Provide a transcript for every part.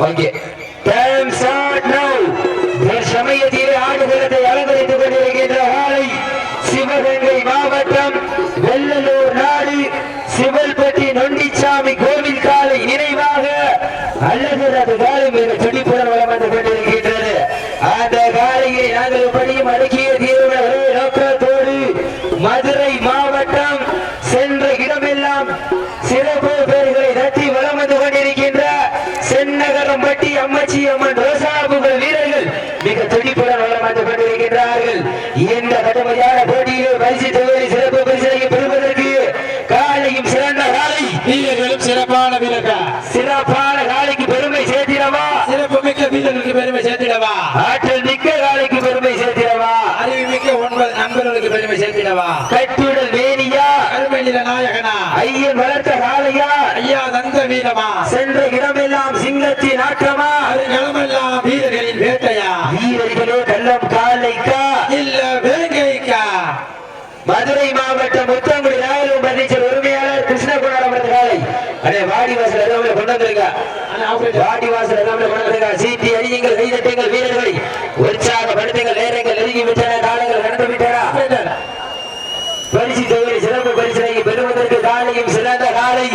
Okay time start நவ ஆடுகளத்தை அலங்கரித்துக் கொண்டிருக்கின்ற காலை சிவகங்கை மாவட்டம் வெள்ளலூர் நாடு சிவல்பட்டி நொண்டிச்சாமி கோவில் காலை நினைவாக அல்லது காலை மிக துடிப்புடன் வளம் வந்து கொண்டிருக்கின்றது. அந்த காலையை நாங்கள் எப்படியும் அடக்கிய தீர்வு நோக்கத்தோடு மதுரை மாவட்டம் சென்ற இடமெல்லாம் சிறப்பு பேர்களை தட்டி வளம் வந்து கொண்டிருக்கின்ற சென்னகரம் பட்டி அம்மச்சி அம்மன் ரோசாபுகள் வீரர்கள் மிக துடிப்புடன் வளம் வந்து கொண்டிருக்கின்றார்கள். இந்த கடுமையான போட்டியிலே பரிசு தொகுதி சிறப்பு பரிசனை பெறுவதற்கு காலையும் சிறந்த காலை. வீரர்களும் சிறப்பான வீரர்கள். சிறப்பான காலைக்கு பெருமை சேர்த்திடவா? சிறப்பு மிக்க வீரர்களுக்கு பெருமை சேர்த்திடவா? ஆற்றல் மிக்க காலைக்கு பெருமை சேர்த்திடவா? அறிவு மிக்க ஒன்பது நண்பர்களுக்கு பெருமை சேர்த்திடவா? கட்டுடல் வேணியா? கருமை நில நாயகனா? ஐயன் வளர்த்த தந்த வீரமா சென்ற இடமெல்லாம் சிங்கத்தின் ஆற்றமா களமெல்லாம் வீரர்களின் வேட்டையா? வீரர்களோ கள்ளம் காலைக்கா? இல்ல வேங்கைக்கா? மதுரை மாவட்டம் முத்தங்குடி ராயலூர் பர்னிச்சர் உரிமையாளர் கிருஷ்ணகுமார் அவரது காலை. அடே வாடி வாசல் எதாவது கொண்டு வந்திருக்கா? ஆனா operator. வாடி வாசல் எதாவது கொண்டு வந்திருக்கா? சீட்டி அடியுங்கள் கைதட்டுங்கள் வீரர்களை. உற்சாகப்படுத்துங்கள் நேரங்கள் நெருங்கி விட்டன காலங்கள் நடந்து விட்டன. பரிசு தொகுதி சிறப்பு பரிசனை பெறுவதற்கு காலையும் சிறந்த காலை.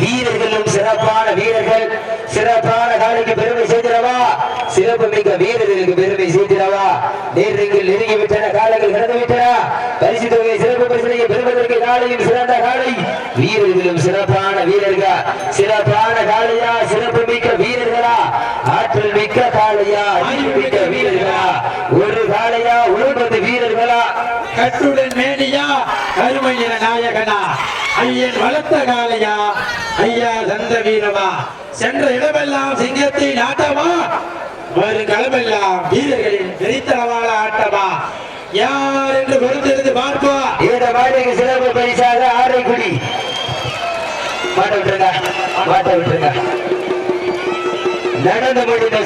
வீரர்களும் சிறப்பான வீரர்கள் சிறப்பான காலைக்கு பெருமை செய்திடவா சிறப்பு மிக்க வீரர்களுக்கு பெருமை செய்திடவா நேரங்கள் நெருங்கிவிட்டன காலங்கள் கடந்துவிட்டன. பரிசு தொகை சிறப்பு பரிசனையை பெறுவதற்கு காலையும் சிறந்த காலை. வீரர்களும் சிறப்பான வீரர்கள்? சிறப்பான காலையா? சிறப்பு மிக்க வீரர்களா? ஆற்றல் மிக்க காலையா? மிக்க வீரர்களா? ஒரு காலையா? ஒன்பது வீரர்களா? கட்டுடன் மேனியா? கருமையின நாயகனா? ஐயன் வளர்த்த காலையா ஐயா தந்த வீரமா சென்ற இடமெல்லாம் சிங்கத்தை நாட்டமா வரும் களமெல்லாம் வீரர்களின் வெறித்தளவான ஆட்டமா? யார் என்று பொறுத்திருந்து பார்ப்போம் இந்த மாட்டுக்கு சிறப்பு பரிசாக ஆரைக்குடி. மாட்ட விட்டுருங்க மாட்ட விட்டுருங்க. நடந்து முடிந்த